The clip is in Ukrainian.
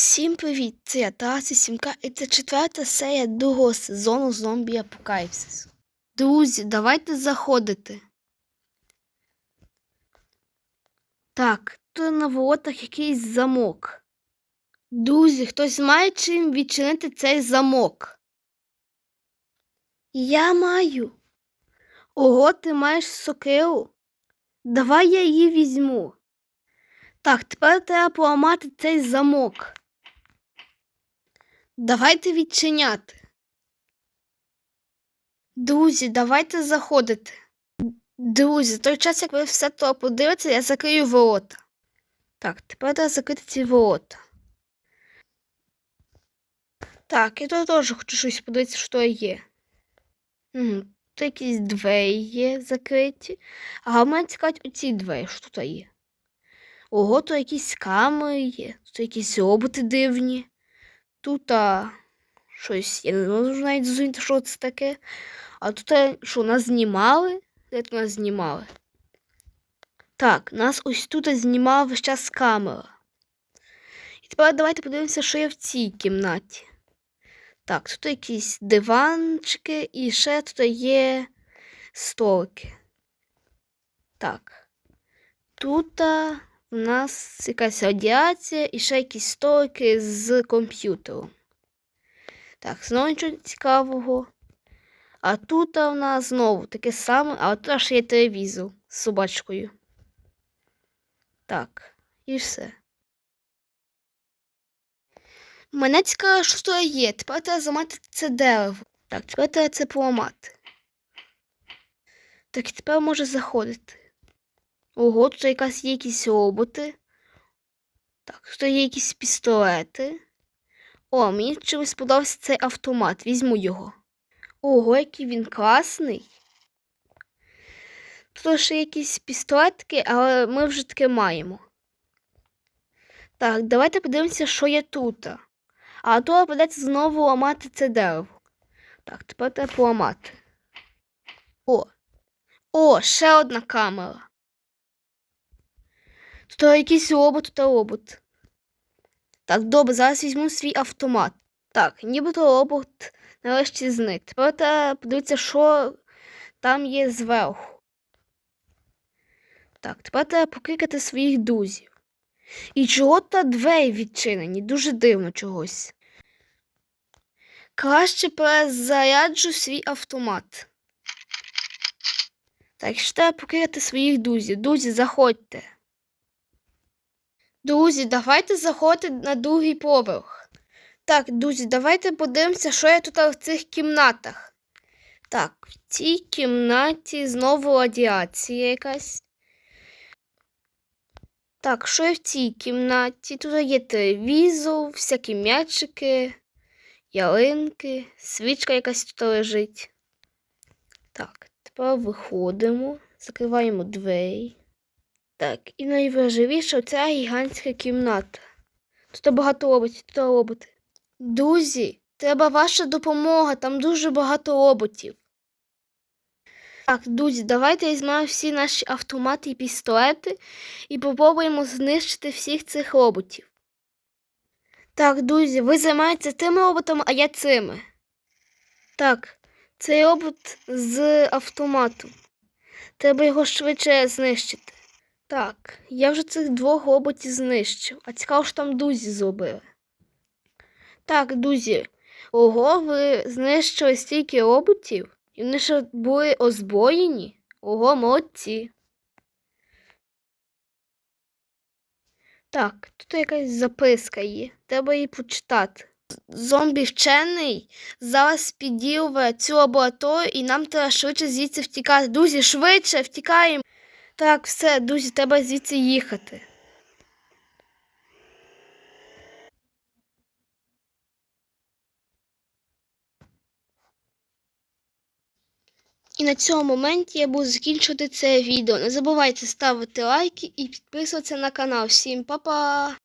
Всім привіт! Це я Тарас Сімка, і це четверта серія другого сезону Зомбі Апокаліпсис. Друзі, давайте заходити. Так, тут на воротах якийсь замок. Друзі, хтось має чим відчинити цей замок? Я маю. Ого, ти маєш сокиру? Давай я її візьму. Так, тепер треба поламати цей замок. Давайте відчиняти. Друзі, давайте заходити. Друзі, той час, як ви все то подивитеся, я закрию ворота. Так, тепер треба закрити ці ворота. Так, я тут теж хочу щось подивитися, що є. Тут якісь двері є закриті. А в мене цікавить оці двері, що тут є. Ого, то якісь камери є, тут якісь роботи дивні. Тут а, щось, я не можу навіть зрозуміти, що це таке. А тут а, що, нас знімали? Де тут нас знімали? Так, нас ось тут знімала весь час камера. І тепер давайте подивимося, що є в цій кімнаті. Так, тут якісь диванчики і ще тут є столики. Так. Тут а, у нас якась радіація і ще якісь столики з комп'ютером. Так, знову нічого цікавого. А тут у нас знову таке саме, а тут аж є телевізор з собачкою. Так, і все. Мене цікаво, що тут є. Тепер треба зламати це дерево. Так, тепер треба це поламати. Так, і тепер може заходити. Ого, тут якась є якісь роботи. Так, тут є якісь пістолети. О, мені чомусь сподобався цей автомат. Візьму його. Ого, який він класний. Тут ще якісь пістолетки, але ми вже таке маємо. Так, давайте подивимося, що є тут. А то придеться знову ламати це дерево. Так, тепер треба поламати. О! О, ще одна камера. Тут якийсь робот та робот. Так, добре, зараз візьму свій автомат. Так, нібито робот нарешті зник. Тепер треба подивитися, що там є зверху. Так, тепер треба покликати своїх друзів. І чого та двері відчинені? Дуже дивно чогось. Краще перезаряджу свій автомат. Так, ще треба покликати своїх друзів. Друзі, заходьте. Друзі, давайте заходити на другий поверх. Так, друзі, давайте подивимося, що є тут в цих кімнатах. Так, в цій кімнаті знову радіація якась. Так, що є в цій кімнаті? Тут є телевізор, всякі м'ячики, ялинки, свічка якась тут лежить. Так, тепер виходимо, закриваємо двері. Так, і найважливіше ця гігантська кімната. Тут багато роботів, тут роботи. Друзі, треба ваша допомога, там дуже багато роботів. Так, друзі, давайте візьмемо всі наші автомати і пістолети і попробуємо знищити всіх цих роботів. Так, друзі, ви займаєтеся тими роботами, а я цими. Так, цей робот з автоматом. Треба його швидше знищити. Так, я вже цих двох роботів знищив, а цікаво, що там друзі зробили. Так, друзі, ого, ви знищили стільки роботів, і вони ще були озброєні. Ого, молодці. Так, тут якась записка є, треба її почитати. Зомбі вчений зараз підірве цю лабораторію і нам треба швидше звідси втікати. Друзі, швидше втікаємо. Так, все, друзі, треба звідси їхати. І на цьому моменті я буду закінчувати це відео. Не забувайте ставити лайки і підписуватися на канал. Всім па-па!